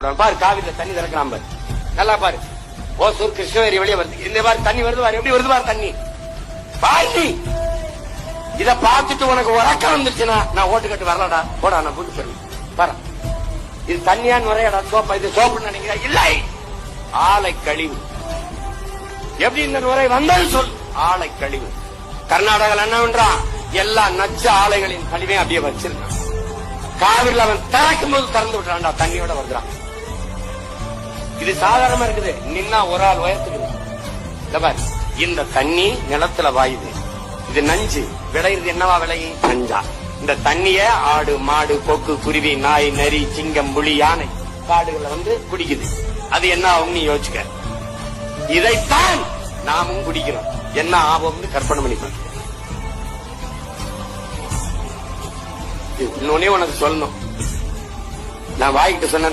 பாரு காவிரியில தண்ணி திறக்கிறான் பாரு. நல்லா பாரு. ஓசூர் கிருஷ்ணகிரி வெளியே வருது. இந்த பாரு தண்ணி வருது பாரு. எப்படி வருது பாரு தண்ணி? பாரு இத பார்த்துட்டு உனக்கு உறக்கம் வந்துச்சுன்னா நான் ஓட்டு கட்டு வரலடா போடா நான் கூட்டு போயிருவேன் பாரு. இது தண்ணியான் நுரையடா சோப்பா. இது சோப்புன்னு நினைக்கிறா. இல்லை. ஆலை கழிவு. எப்படி இந்த நுரை வந்தது சொல். ஆலை கழிவு. கர்நாடகால என்ன பண்றான் எல்லா நச்ச ஆலைகளின் கழிவையும் அப்படியே வச்சிருக்கான். காவிரியில் அவன் திறக்கும் போது திறந்து விட்டுறான்டா. தண்ணியோட வருகிறான். இது சாதாரணமா இருக்குது. நின்னா ஒரு ஆள் உயர்த்துக்கு இந்த தண்ணி நிலத்துல வாயுது இது நஞ்சு. விளையுது என்னவா விளையும் நஞ்சா. இந்த தண்ணிய ஆடு மாடு கொக்கு குருவி நாய் நரி சிங்கம் புலி யானை காடுகளை வந்து குடிக்குது. அது என்ன ஆகும்னு யோசிச்சுக்க இதைத்தான் நாமும் குடிக்கிறோம். என்ன ஆபம்னு கற்பனை பண்ணி இன்னொன்னே உனக்கு சொல்லணும். நான் வாய்கிட்ட சொன்ன